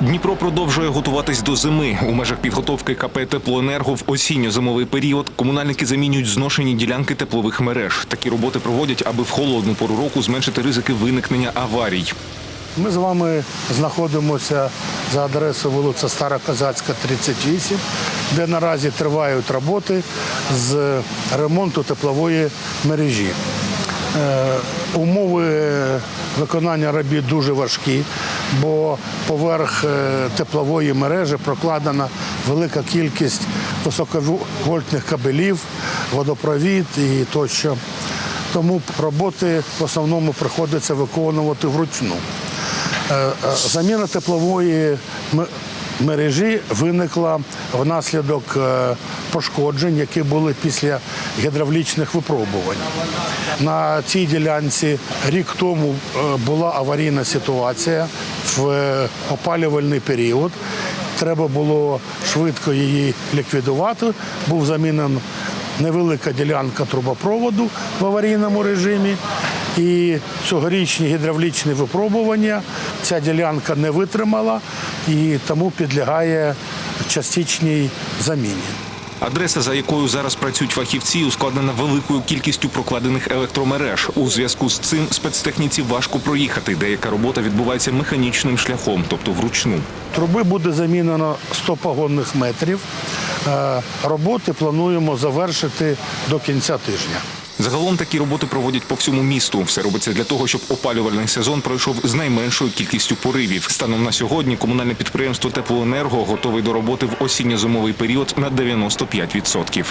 Дніпро продовжує готуватись до зими. У межах підготовки КП «Теплоенерго» в осінньо-зимовий період комунальники замінюють зношені ділянки теплових мереж. Такі роботи проводять, аби в холодну пору року зменшити ризики виникнення аварій. Ми з вами знаходимося за адресою вулиця Стара Козацька, 38, де наразі тривають роботи з ремонту теплової мережі. Е, умови виконання робіт дуже важкі, бо поверх е, теплової мережі прокладена велика кількість високовольтних кабелів, водопровід і тощо. Тому роботи в основному приходиться виконувати вручну. Е, е, Заміна теплової мережі виникла внаслідок пошкоджень, які були після гідравлічних випробувань. На цій ділянці рік тому була аварійна ситуація в е, опалювальний період. Треба було швидко її ліквідувати. Був замінений невелика ділянка трубопроводу в аварійному режимі. І цьогорічні гідравлічні випробування ця ділянка не витримала і тому підлягає частичній заміні. Адреса, за якою зараз працюють фахівці, ускладнена великою кількістю прокладених електромереж. У зв'язку з цим спецтехніці важко проїхати. Деяка робота відбувається механічним шляхом, тобто вручну. Труби буде замінено 100 погонних метрів. Е, Роботи плануємо завершити до кінця тижня. Загалом такі роботи проводять по всьому місту. Все робиться для того, щоб опалювальний сезон пройшов з найменшою кількістю поривів. Станом на сьогодні комунальне підприємство Теплоенерго готове до роботи в осінньо-зимовий період на 95%.